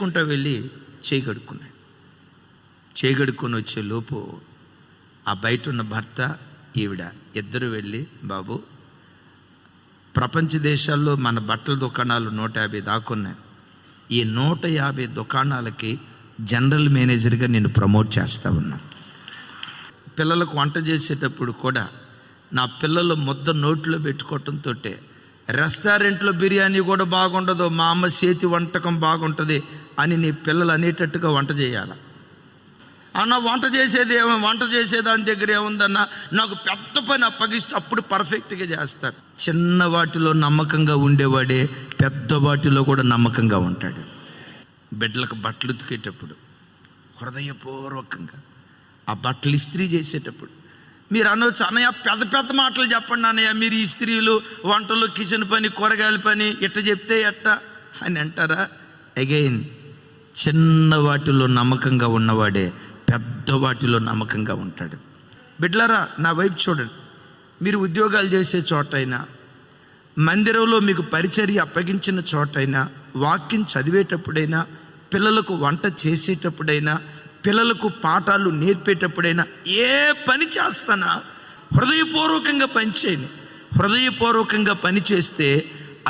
కుంటా వెళ్ళి చేయగడుక్కున్నాడు చేయగడుక్కొని వచ్చే లోపు ఆ బయట ఉన్న భర్త ఈవిడ ఇద్దరు వెళ్ళి బాబు ప్రపంచ దేశాల్లో మన బట్టల దుకాణాలు నూట యాభై దాకున్నాయి ఈ నూట యాభై దుకాణాలకి జనరల్ మేనేజర్గా నేను ప్రమోట్ చేస్తూ ఉన్నా. పిల్లలకు వంట చేసేటప్పుడు కూడా నా పిల్లలు ముద్ద నోట్లో పెట్టుకోవటంతో రెస్టారెంట్లో బిర్యానీ కూడా బాగుండదు మా అమ్మ చేతి వంటకం బాగుంటుంది అని నీ పిల్లలు అనేటట్టుగా వంట చేయాలి. అన్న వంట చేసేది ఏమో వంట చేసేదాని దగ్గర ఏముందన్న నాకు పెద్ద పని అప్పగిస్తే అప్పుడు పర్ఫెక్ట్గా చేస్తాడు. చిన్న వాటిలో నమ్మకంగా ఉండేవాడే పెద్ద వాటిలో కూడా నమ్మకంగా ఉంటాడు. బిడ్డలకు బట్టలు ఉతికేటప్పుడు హృదయపూర్వకంగా ఆ బట్టలు ఇస్త్రీ చేసేటప్పుడు మీరు అనొచ్చు అన్నయ్య పెద్ద పెద్ద మాటలు చెప్పండి అన్నయ్య. మీరు ఈ స్త్రీలు వంటలు కిచెన్ పని కూరగాయల పని ఎట్ట చెప్తే ఎట్ట? అని అంటారా? అగైన్ చిన్న వాటిలో నమ్మకంగా ఉన్నవాడే పెద్ద వాటిలో నమ్మకంగా ఉంటాడు. బిడ్లరా నా వైపు చూడండి. మీరు ఉద్యోగాలు చేసే చోటైనా మందిరంలో మీకు పరిచర్య అప్పగించిన చోటైనా వాక్యం చదివేటప్పుడైనా పిల్లలకు వంట చేసేటప్పుడైనా పిల్లలకు పాఠాలు నేర్పేటప్పుడైనా ఏ పని చేస్తానా? హృదయపూర్వకంగా పనిచేయను హృదయపూర్వకంగా పనిచేస్తే